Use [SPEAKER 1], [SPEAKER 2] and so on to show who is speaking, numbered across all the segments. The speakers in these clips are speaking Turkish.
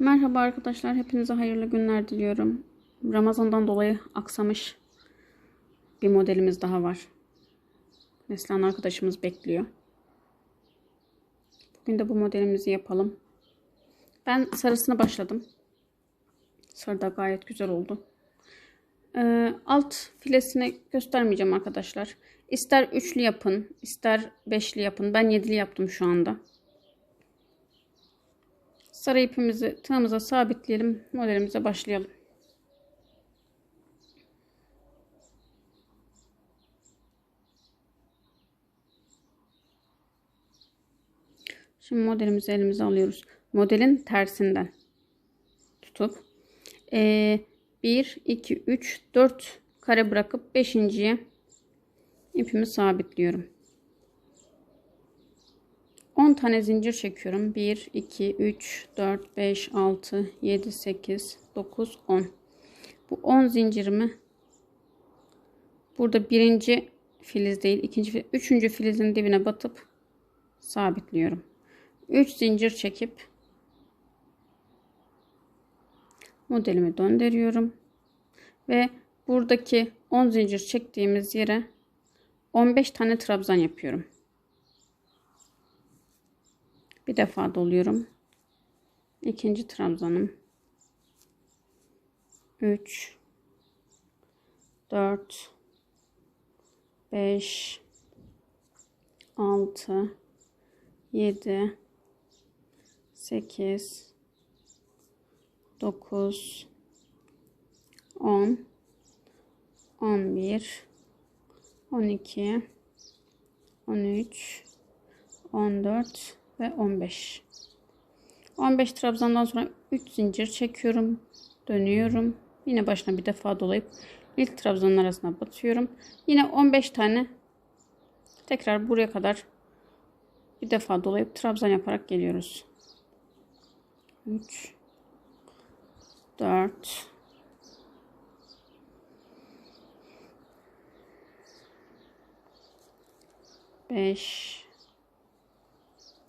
[SPEAKER 1] Merhaba arkadaşlar. Hepinize hayırlı günler diliyorum. Ramazan'dan dolayı aksamış bir modelimiz daha var. Neslihan arkadaşımız bekliyor. Bugün de bu modelimizi yapalım. Ben sarısını başladım. Sarı da gayet güzel oldu. Ee, alt filesini göstermeyeceğim arkadaşlar. İster üçlü yapın, ister beşli yapın. Ben yedili yaptım şu anda. Sarı ipimizi tığımıza sabitleyelim. Modelimize başlayalım. Şimdi modelimizi elimize alıyoruz. Modelin tersinden tutup e, 1, 2, 3, 4 kare bırakıp 5.ye ipimi sabitliyorum. 10 tane zincir çekiyorum. 1, 2, 3, 4, 5, 6, 7, 8, 9, 10. Bu 10 zincirimi burada birinci filiz değil, ikinci üçüncü filizin dibine batıp sabitliyorum. 3 zincir çekip modelimi döndürüyorum. Ve buradaki 10 zincir çektiğimiz yere 15 tane trabzan yapıyorum. Bir defa doluyorum. İkinci trabzanım. 3 4 5 6 7 8 9 10 11 12 13 14 ve 15 15 trabzandan sonra 3 zincir çekiyorum dönüyorum. Yine başına bir defa dolayıp ilk trabzanın arasına batıyorum. Yine 15 tane tekrar buraya kadar bir defa dolayıp trabzan yaparak geliyoruz. 3 4 5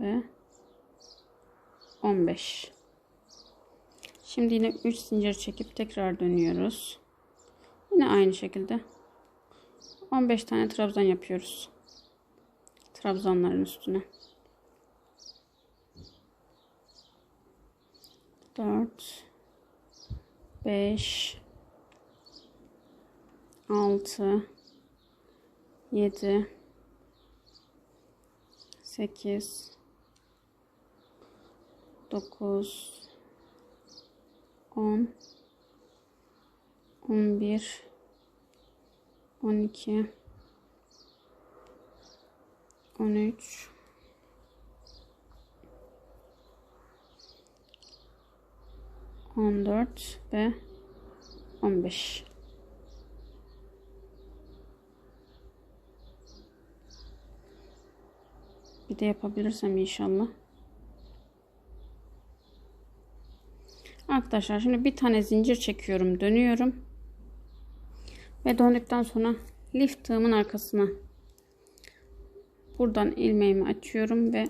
[SPEAKER 1] ve 15 şimdi yine 3 zincir çekip tekrar dönüyoruz. Yine aynı şekilde 15 tane trabzan yapıyoruz. Trabzanların üstüne. 4 5 6 7 8 9 10 11 12 13 14 ve 15 bir de yapabilirsem inşallah arkadaşlar şimdi bir tane zincir çekiyorum dönüyorum. Ve döndükten sonra lif tığımın arkasına buradan ilmeğimi açıyorum ve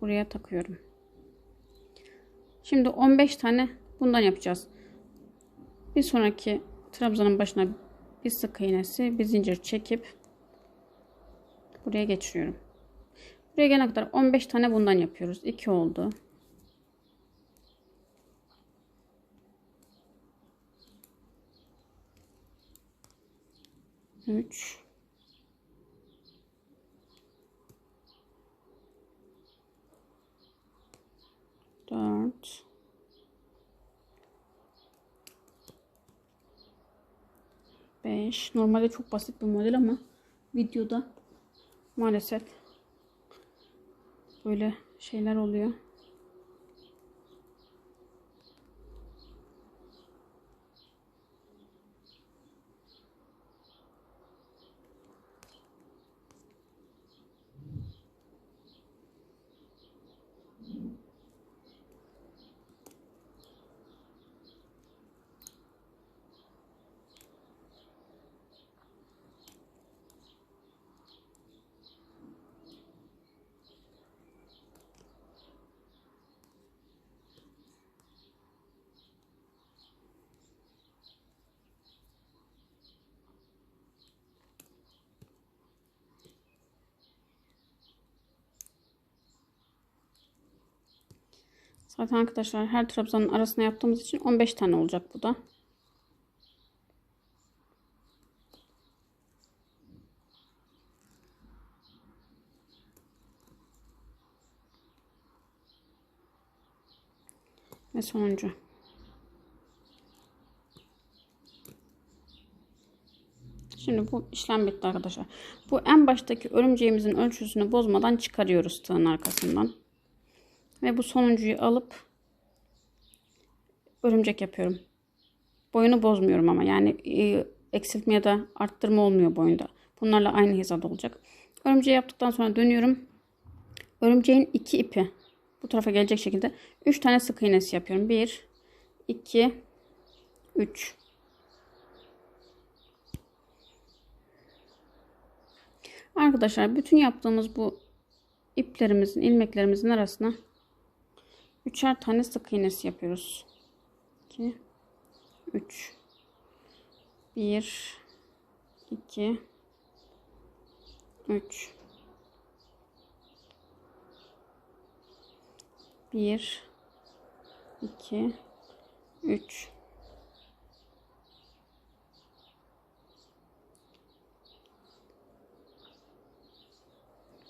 [SPEAKER 1] buraya takıyorum. Şimdi 15 tane bundan yapacağız. Bir sonraki trabzanın başına bir sık iğnesi bir zincir çekip buraya geçiriyorum. Buraya gelene kadar 15 tane bundan yapıyoruz. 2 oldu 3 4 5 normalde çok basit bir model ama videoda maalesef böyle şeyler oluyor. Zaten arkadaşlar her trabzanın arasına yaptığımız için 15 tane olacak bu da. Ve sonuncu. Şimdi bu işlem bitti arkadaşlar. Bu en baştaki örümceğimizin ölçüsünü bozmadan çıkarıyoruz tığın arkasından. Ve bu sonuncuyu alıp örümcek yapıyorum. Boyunu bozmuyorum ama yani e, eksiltme ya da arttırma olmuyor boyunda. Bunlarla aynı hizada olacak. Örümceği yaptıktan sonra dönüyorum. Örümceğin iki ipi bu tarafa gelecek şekilde 3 tane sık iğnesi yapıyorum. 1 2 3 Arkadaşlar bütün yaptığımız bu iplerimizin, ilmeklerimizin arasına üçer tane sık iğnesi yapıyoruz. 2 3 1 2 3 1 2 3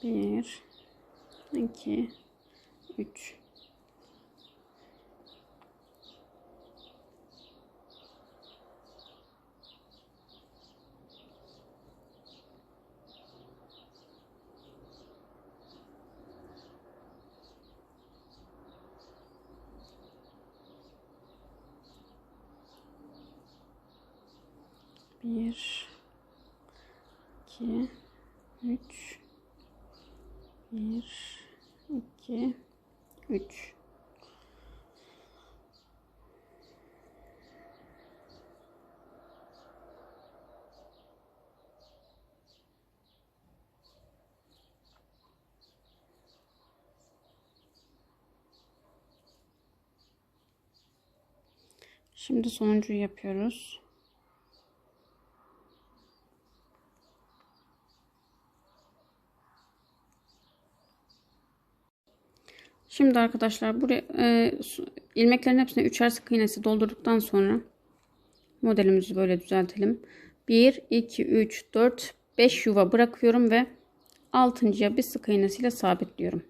[SPEAKER 1] 1 2 3 Bir, iki, üç, bir, iki, üç. Şimdi sonuncuyu yapıyoruz. Şimdi arkadaşlar buraya e, ilmeklerin hepsine üçer sık iğnesi doldurduktan sonra modelimizi böyle düzeltelim. 1 2 3 4 5 yuva bırakıyorum ve 6.ya bir sık iğnesiyle sabitliyorum.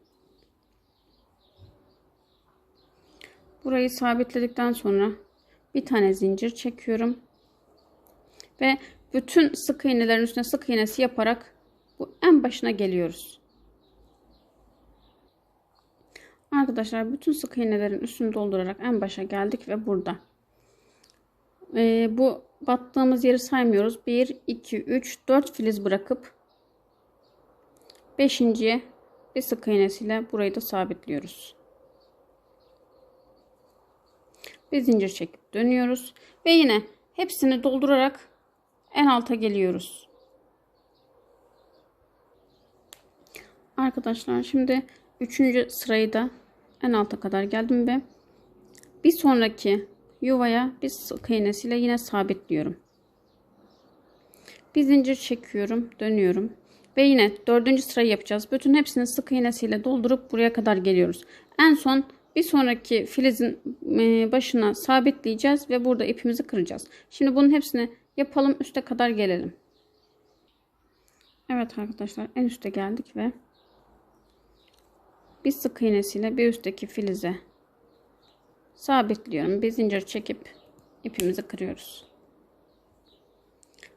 [SPEAKER 1] Burayı sabitledikten sonra bir tane zincir çekiyorum. Ve bütün sık iğnelerin üstüne sık iğnesi yaparak bu en başına geliyoruz. Arkadaşlar bütün sık iğnelerin üstünü doldurarak en başa geldik ve burada. Ee, bu battığımız yeri saymıyoruz. 1, 2, 3, 4 filiz bırakıp 5.ye bir sık iğnesiyle burayı da sabitliyoruz. Bir zincir çekip dönüyoruz. Ve yine hepsini doldurarak en alta geliyoruz. Arkadaşlar şimdi üçüncü sırayı da en alta kadar geldim ve bir sonraki yuvaya bir sık iğnesiyle yine sabitliyorum. Bir zincir çekiyorum, dönüyorum ve yine dördüncü sırayı yapacağız. Bütün hepsini sık iğnesiyle doldurup buraya kadar geliyoruz. En son bir sonraki filizin e, başına sabitleyeceğiz ve burada ipimizi kıracağız. Şimdi bunun hepsini yapalım, üste kadar gelelim. Evet arkadaşlar en üste geldik ve bir sık iğnesiyle bir üstteki filize sabitliyorum. Bir zincir çekip ipimizi kırıyoruz.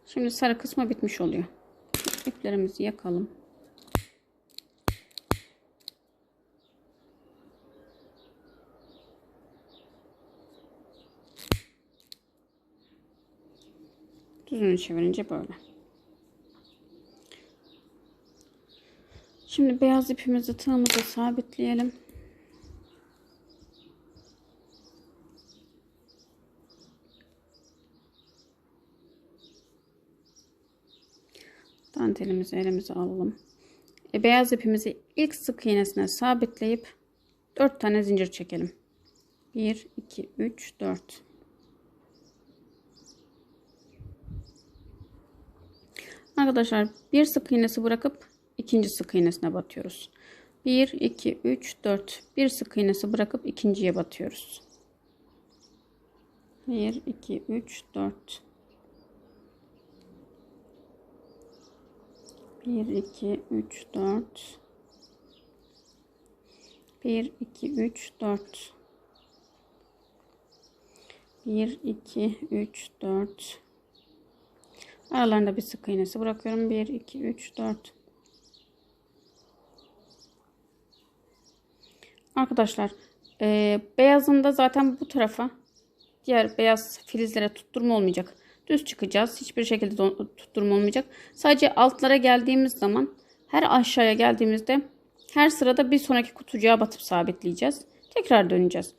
[SPEAKER 1] Şimdi sarı kısmı bitmiş oluyor. İplerimizi yakalım. Düzünü çevirince böyle. Şimdi beyaz ipimizi tığımıza sabitleyelim. Dantelimizi elimize alalım. E, beyaz ipimizi ilk sık iğnesine sabitleyip 4 tane zincir çekelim. 1 2 3 4 Arkadaşlar bir sık iğnesi bırakıp ikinci sık iğnesine batıyoruz. 1 2 3 4 bir sık iğnesi bırakıp ikinciye batıyoruz. 1 2 3 4 1 2 3 4 1 2 3 4 1 2 3 4 aralarında bir sık iğnesi bırakıyorum. 1 2 3 4 arkadaşlar e, beyazında zaten bu tarafa diğer beyaz filizlere tutturma olmayacak düz çıkacağız hiçbir şekilde tutturma olmayacak sadece altlara geldiğimiz zaman her aşağıya geldiğimizde her sırada bir sonraki kutucuğa batıp sabitleyeceğiz tekrar döneceğiz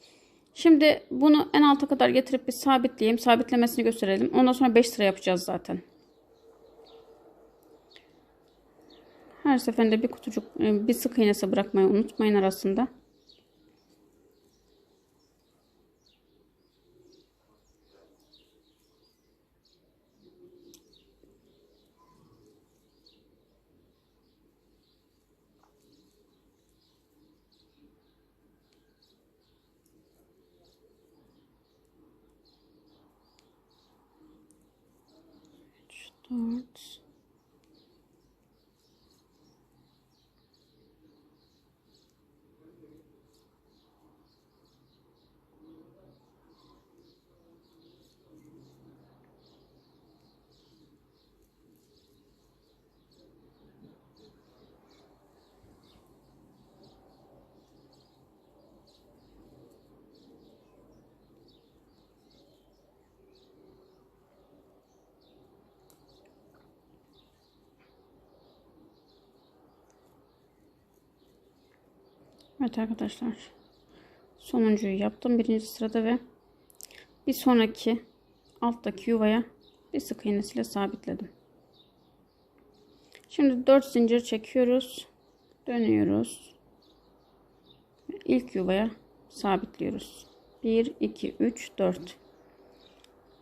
[SPEAKER 1] Şimdi bunu en alta kadar getirip bir sabitleyeyim. Sabitlemesini gösterelim. Ondan sonra 5 sıra yapacağız zaten. Her seferinde bir kutucuk bir sık iğnesi bırakmayı unutmayın arasında. cats Evet arkadaşlar. Sonuncuyu yaptım. Birinci sırada ve bir sonraki alttaki yuvaya bir sık iğnesiyle sabitledim. Şimdi 4 zincir çekiyoruz. Dönüyoruz. İlk yuvaya sabitliyoruz. 1 2 3 4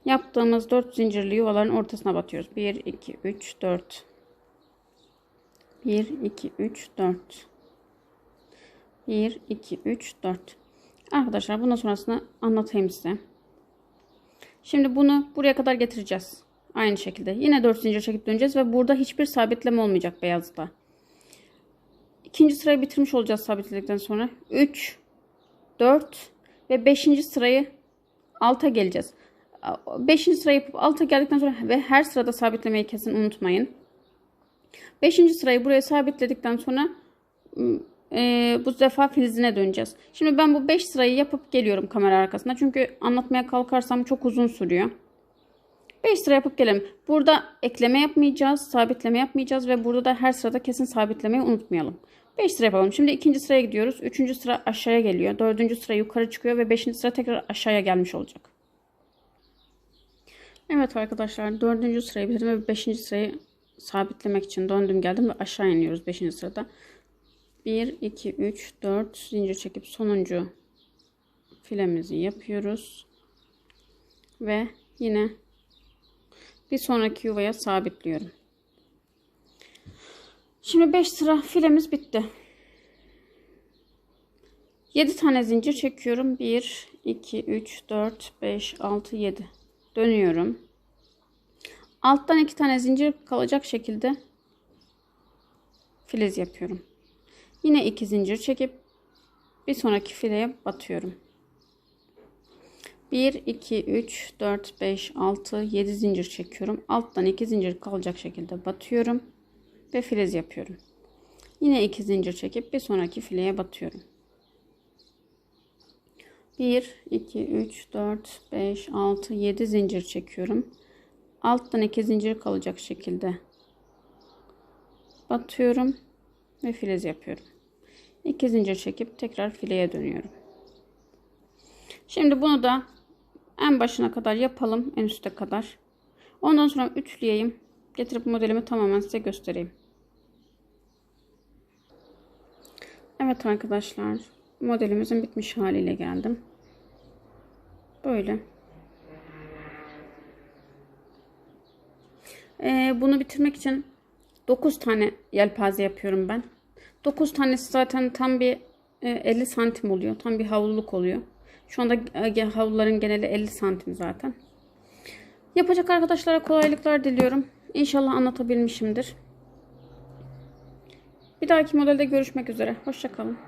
[SPEAKER 1] Yaptığımız 4 zincirli yuvaların ortasına batıyoruz. 1 2 3 4 1 2 3 4 1, 2, 3, 4. Arkadaşlar bundan sonrasını anlatayım size. Şimdi bunu buraya kadar getireceğiz. Aynı şekilde. Yine 4 zincir çekip döneceğiz ve burada hiçbir sabitleme olmayacak beyazda. İkinci sırayı bitirmiş olacağız sabitledikten sonra. 3, 4 ve 5. sırayı alta geleceğiz. 5. sırayı yapıp alta geldikten sonra ve her sırada sabitlemeyi kesin unutmayın. 5. sırayı buraya sabitledikten sonra e, bu defa filizine döneceğiz. Şimdi ben bu 5 sırayı yapıp geliyorum kamera arkasında. Çünkü anlatmaya kalkarsam çok uzun sürüyor. 5 sıra yapıp gelelim. Burada ekleme yapmayacağız, sabitleme yapmayacağız ve burada da her sırada kesin sabitlemeyi unutmayalım. 5 sıra yapalım. Şimdi ikinci sıraya gidiyoruz. Üçüncü sıra aşağıya geliyor. Dördüncü sıra yukarı çıkıyor ve beşinci sıra tekrar aşağıya gelmiş olacak. Evet arkadaşlar dördüncü sırayı bitirdim ve beşinci sırayı sabitlemek için döndüm geldim ve aşağı iniyoruz beşinci sırada. 1 2 3 4 zincir çekip sonuncu filemizi yapıyoruz. Ve yine bir sonraki yuvaya sabitliyorum. Şimdi 5 sıra filemiz bitti. 7 tane zincir çekiyorum. 1 2 3 4 5 6 7 dönüyorum. Alttan 2 tane zincir kalacak şekilde filiz yapıyorum Yine iki zincir çekip bir sonraki fileye batıyorum. 1 2 3 4 5 6 7 zincir çekiyorum. Alttan 2 zincir kalacak şekilde batıyorum ve filez yapıyorum. Yine 2 zincir çekip bir sonraki fileye batıyorum. 1 2 3 4 5 6 7 zincir çekiyorum. Alttan 2 zincir kalacak şekilde batıyorum ve filez yapıyorum. 2 zincir çekip tekrar fileye dönüyorum. Şimdi bunu da en başına kadar yapalım. En üste kadar. Ondan sonra üçleyeyim. Getirip modelimi tamamen size göstereyim. Evet arkadaşlar. Modelimizin bitmiş haliyle geldim. Böyle. Ee, bunu bitirmek için 9 tane yelpaze yapıyorum ben. 9 tanesi zaten tam bir e, 50 santim oluyor. Tam bir havluluk oluyor. Şu anda e, havluların geneli 50 santim zaten. Yapacak arkadaşlara kolaylıklar diliyorum. İnşallah anlatabilmişimdir. Bir dahaki modelde görüşmek üzere. Hoşçakalın.